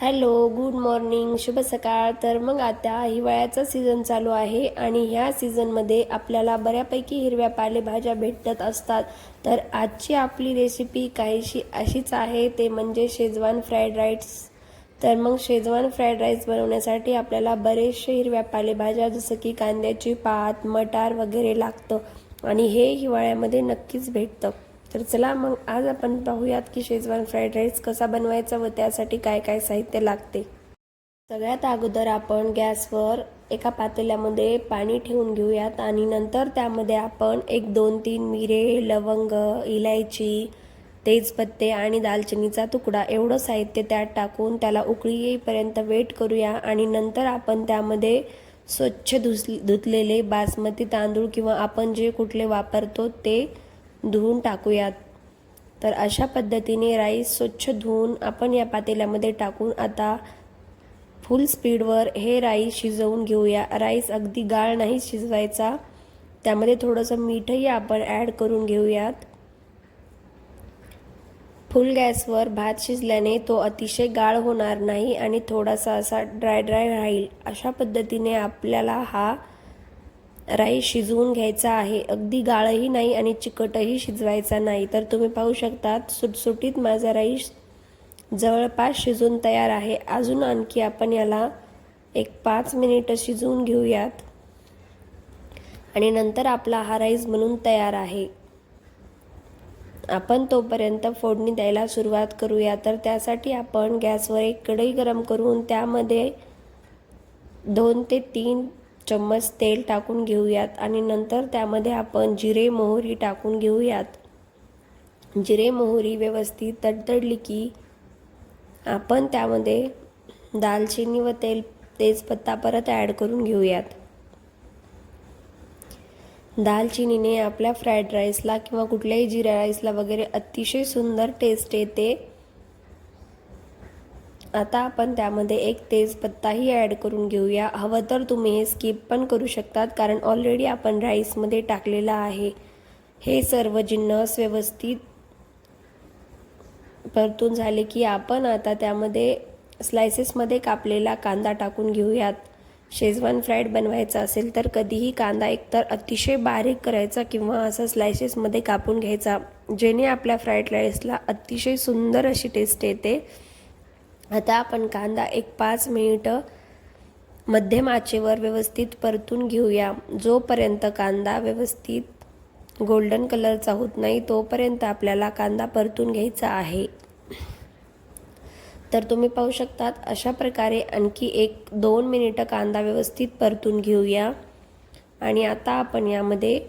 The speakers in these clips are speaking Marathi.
हॅलो गुड मॉर्निंग शुभ सकाळ. तर मग आता हिवाळ्याचा सीझन चालू आहे आणि ह्या सीझनमध्ये आपल्याला बऱ्यापैकी हिरव्या पालेभाज्या भेटत असतात. तर आजची आपली रेसिपी काहीशी अशीच आहे ते म्हणजे शेजवान फ्राईड राईस तर मग शेजवान फ्राईड राईस बनवण्यासाठी आपल्याला बरेचसे हिरव्या पालेभाज्या जसं की कांद्याची पात मटार वगैरे लागतं आणि हे हिवाळ्यामध्ये नक्कीच भेटतं. तर चला मग आज आपण पाहूयात की शेजवान फ्राईड राईस कसा बनवायचा व त्यासाठी काय काय साहित्य लागते. सगळ्यात अगोदर आपण गॅसवर एका पातेल्यामध्ये पाणी ठेवून घेऊयात आणि नंतर त्यामध्ये आपण एक दोन तीन मिरे लवंग इलायची तेजपत्ते आणि दालचिनीचा तुकडा एवढं साहित्य त्यात टाकून त्याला उकळी येईपर्यंत वेट करूया आणि नंतर आपण त्यामध्ये स्वच्छ धुस धुतलेले बासमती तांदूळ किंवा आपण जे कुठले वापरतो ते धुवून टाकूयात. तर अशा पद्धतीने राईस स्वच्छ धुवून आपण या पातेल्यामध्ये टाकून आता फुल स्पीडवर हे राईस शिजवून घेऊया. राईस अगदी गाळ नाही शिजवायचा. त्यामध्ये थोडंसं मीठही आपण ॲड करून घेऊयात. फुल गॅसवर भात शिजल्याने तो अतिशय गाळ होणार नाही आणि थोडासा असा ड्राय ड्राय राहील. अशा पद्धतीने आपल्याला हा राईस शिजवून घ्यायचा आहे. अगदी गाळही नाही आणि चिकटही शिजवायचा नाही. तर तुम्ही पाहू शकतात सुटसुटीत माझा राईस जवळपास शिजून तयार आहे. अजून आणखी आपण याला एक पाच मिनिटं शिजवून घेऊयात. आणि नंतर आपला हा राईस बनून तयार आहे. आपण तोपर्यंत फोडणी द्यायला सुरुवात करूया. तर त्यासाठी आपण गॅसवर एक कढई गरम करून त्यामध्ये दोन ते तीन चम्मच तेल टाकून घेऊयात आणि नंतर त्यामध्ये आपण जिरे मोहरी टाकून घेऊयात. जिरे मोहरी व्यवस्थित तडतडली की आपण त्यामध्ये दालचिनी व तेल तेजपत्ता परत ॲड करून घेऊयात. दालचिनीने आपल्या फ्राईड राईसला किंवा कुठल्याही जिरा राईसला वगैरे अतिशय सुंदर टेस्ट येते. आता आपण त्यामध्ये एक तेजपत्ताही ॲड करून घेऊया. हवं तर तुम्ही हे स्किप पण करू शकतात कारण ऑलरेडी आपण राईसमध्ये टाकलेलं आहे. हे सर्व जिन्नस व्यवस्थित परतून झाले की आपण आता त्यामध्ये स्लायसेसमध्ये कापलेला कांदा टाकून घेऊयात. शेजवान फ्राईड बनवायचा असेल तर कधीही कांदा एकतर अतिशय बारीक करायचा किंवा असं स्लायसेसमध्ये कापून घ्यायचा जेणे आपल्या फ्राईड राईसला अतिशय सुंदर अशी टेस्ट येते. आता आपण कांदा एक पाच मिनिटं मध्यम आचेवर व्यवस्थित परतून घेऊया. जोपर्यंत कांदा व्यवस्थित गोल्डन कलरचा होत नाही तोपर्यंत आपल्याला कांदा परतून घ्यायचा आहे. तर तुम्ही पाहू शकतात अशा प्रकारे आणखी एक दोन मिनिटं कांदा व्यवस्थित परतून घेऊया. आणि आता आपण यामध्ये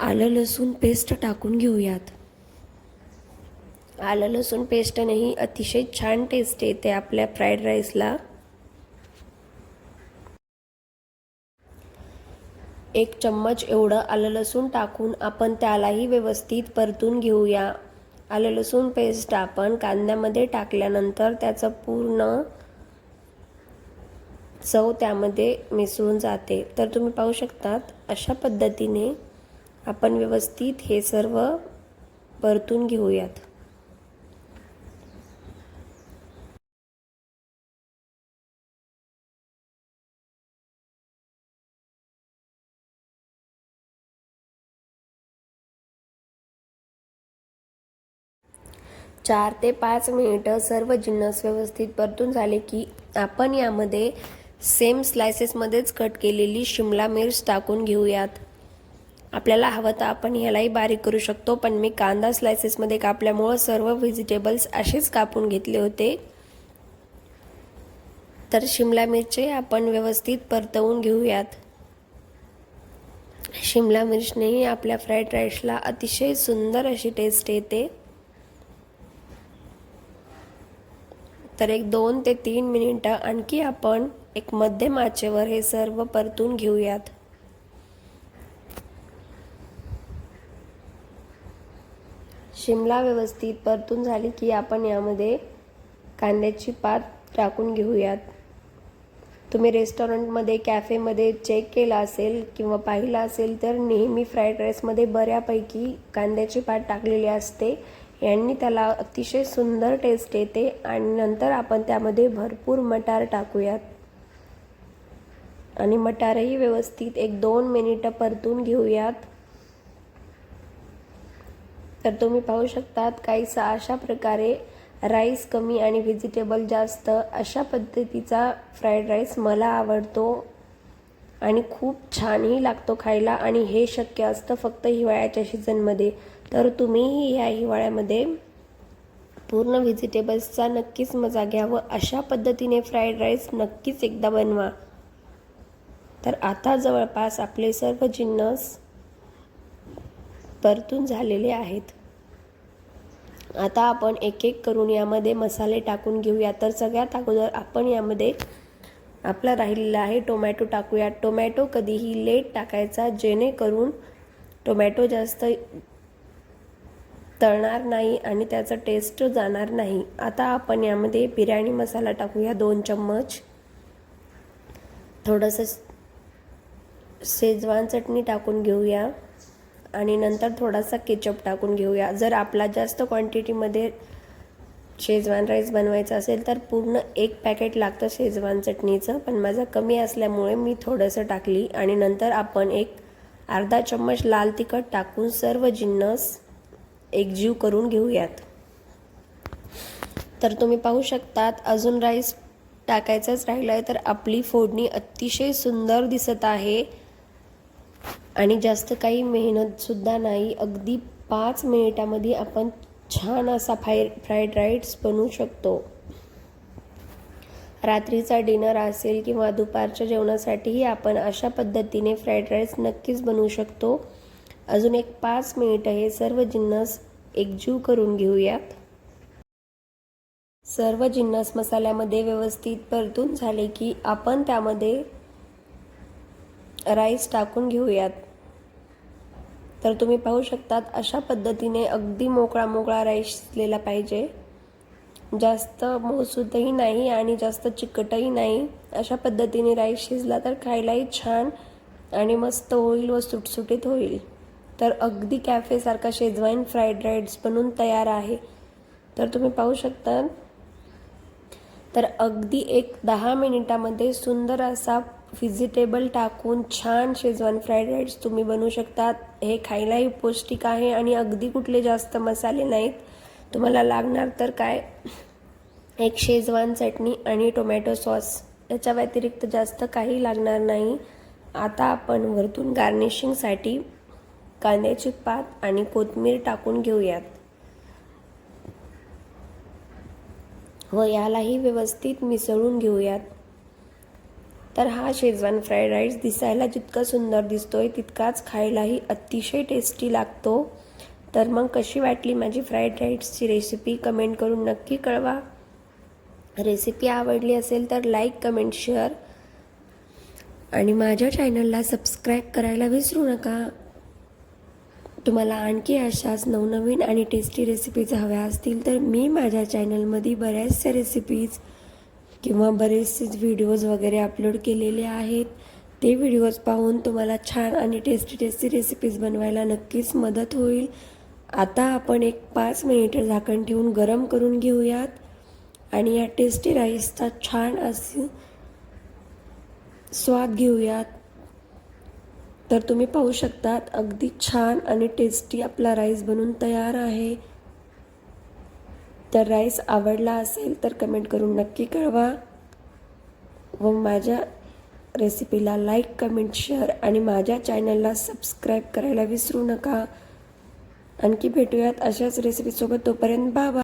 आलं लसूण पेस्ट टाकून घेऊयात. आलं लसूण पेस्टनेही अतिशय छान टेस्ट येते आपल्या फ्राईड राईसला एक चम्मच एवढं आलं लसूण टाकून आपण त्यालाही व्यवस्थित परतून घेऊया. आलं लसूण पेस्ट आपण कांद्यामध्ये टाकल्यानंतर त्याचं पूर्ण चव त्यामध्ये मिसळून जाते. तर तुम्ही पाहू शकतात अशा पद्धतीने आपण व्यवस्थित हे सर्व परतून घेऊयात. चार ते पाच मिनिटं सर्व जिन्नस व्यवस्थित परतून झाले की आपण यामध्ये सेम स्लायसेसमध्येच कट केलेली शिमला मिर्च टाकून घेऊयात. आपल्याला हवं तर आपण ह्यालाही बारीक करू शकतो पण मी कांदा स्लायसेसमध्ये कापल्यामुळं सर्व व्हेजिटेबल्स असेच कापून घेतले होते. तर शिमला मिरची आपण व्यवस्थित परतवून घेऊयात. शिमला मिरचनेही आपल्या फ्राईड राईसला अतिशय सुंदर अशी टेस्ट येते. तर एक दोन ते तीन मिनिटं आणखी आपण एक मध्यम आचेवर हे सर्व परतून घेऊयात. शिमला व्यवस्थित परतून झाली की आपण यामध्ये कांद्याची पात टाकून घेऊयात. तुम्ही रेस्टॉरंटमध्ये कॅफेमध्ये चेक केला असेल किंवा पाहिलं असेल तर नेहमी फ्राईड राईसमध्ये बऱ्यापैकी कांद्याची पात टाकलेली असते. यांनी त्याला अतिशय सुंदर टेस्ट येते आणि नंतर आपण त्यामध्ये भरपूर मटार टाकूयात. आणि मटारही व्यवस्थित एक दोन मिनिटं परतून घेऊयात. तर तुम्ही पाहू शकतात काहीसा अशा प्रकारे राईस कमी आणि व्हेजिटेबल जास्त अशा पद्धतीचा फ्राईड राईस मला आवडतो. आणि खूप छानही लागतो खायला आणि हे शक्य असतं फक्त हिवाळ्याच्या सीझनमध्ये तर तुम्हीही ह्या हिवाळ्यामध्ये पूर्ण व्हेजिटेबल्सचा नक्कीच मजा घ्या व अशा पद्धतीने फ्राईड राईस नक्कीच एकदा बनवा. तर आता जवळपास आपले सर्व जिन्नस परतून झालेले आहेत. आता आपण एक एक करून यामध्ये मसाले टाकून घेऊया. तर सगळ्यात अगोदर आपण यामध्ये आपला राहिलेला आहे टोमॅटो टाकूया. टोमॅटो कधीही लेट टाकायचा जेणेकरून टोमॅटो जास्त तळणार नाही आणि त्याचा टेस्ट जाणार नाही. आता आपण यामध्ये बिर्याणी मसाला टाकूया दोन चम्मच. थोडंसं शेजवान चटणी टाकून घेऊया. आणि नंतर थोडासा केचप टाकून घेऊया. जर आपला जास्त क्वांटिटीमध्ये शेजवान राईस बनवायचा असेल तर पूर्ण एक पॅकेट लागतं शेजवान चटणीचं. पण माझं कमी असल्यामुळे मी थोडंसं टाकली. आणि नंतर आपण एक अर्धा चम्मच लाल तिखट टाकून सर्व जिन्नस एकजीव करून घेऊयात. तर तुम्ही पाहू शकतात अजून राईस टाकायचाच राहिला आहे तर आपली फोडणी अतिशय सुंदर दिसत आहे. आणि जास्त काही मेहनतसुद्धा नाही. अगदी पाच मिनिटामध्ये आपण छान असा फ्राय फ्राईड राईस बनवू शकतो. रात्रीचा डिनर असेल किंवा दुपारच्या जेवणासाठीही आपण अशा पद्धतीने फ्राईड राईस नक्कीच बनवू शकतो. अजून एक पाच मिनिटं हे सर्व जिन्नस एकजीव करून घेऊयात. सर्व जिन्नस मसाल्यामध्ये व्यवस्थित परतून झाले की आपण त्यामध्ये राईस टाकून घेऊयात. तर तुम्ही पाहू शकतात अशा पद्धतीने अगदी मोकळा मोकळा राईस शिजलेला पाहिजे. जास्त मऊसूदही नाही आणि जास्त चिकटही नाही. अशा पद्धतीने राईस शिजला तर खायलाही छान आणि मस्त होईल व सुटसुटीत होईल. तर अगदी कॅफेसारखा शेजवाईन फ्राईड राईस बनून तयार आहे. तर तुम्ही पाहू शकता. तर अगदी एक दहा मिनिटामध्ये सुंदर असा व्हेजिटेबल टाकून छान शेजवान फ्राईड राईस तुम्ही बनवू शकतात. हे खायलाही पौष्टिक आहे आणि अगदी कुठले जास्त मसाले नाहीत. तुम्हाला लागणार तर काय? एक शेजवान चटणी आणि टोमॅटो सॉस याच्या व्यतिरिक्त जास्त काही लागणार नाही. आता आपण वरतून गार्निशिंगसाठी कांद्याची पात आणि कोथिंबीर टाकून घेऊयात. व यालाही व्यवस्थित मिसळून घेऊयात. तर हा शेजवान फ्राईड राईस दिसायला जितका सुंदर दिसतोय तितकाच खायलाही अतिशय टेस्टी लागतो. तर मग कशी वाटली माझी फ्राईड राईसची रेसिपी कमेंट करून नक्की कळवा. रेसिपी आवडली असेल तर लाईक कमेंट शेअर आणि माझ्या चॅनलला सबस्क्राईब करायला विसरू नका. तुम्हाला आणखी अशाच नवनवीन आणि टेस्टी रेसिपीज हव्या असतील तर मी माझ्या चॅनलमध्ये बऱ्याचशा रेसिपीज किंवा बरेचसे व्हिडिओज वगैरे अपलोड केलेले आहेत. ते व्हिडिओज पाहून तुम्हाला छान आणि टेस्टी टेस्टी रेसिपीज बनवायला नक्कीच मदत होईल. आता आपण एक पाच मिनिटं झाकण ठेवून गरम करून घेऊयात. आणि या टेस्टी राईसचा छान असे स्वाद घेऊयात. तर तुम्ही पाहू शकतात अगदी छान आणि टेस्टी आपला राईस बनून तयार आहे. तर राईस आवडला असेल तर कमेंट करून नक्की कळवा. व माझ्या रेसिपीला लाईक कमेंट शेअर आणि माझ्या चॅनलला सबस्क्राईब करायला विसरू नका. आणखी भेटूयात अशाच रेसिपीसोबत तोपर्यंत बाबा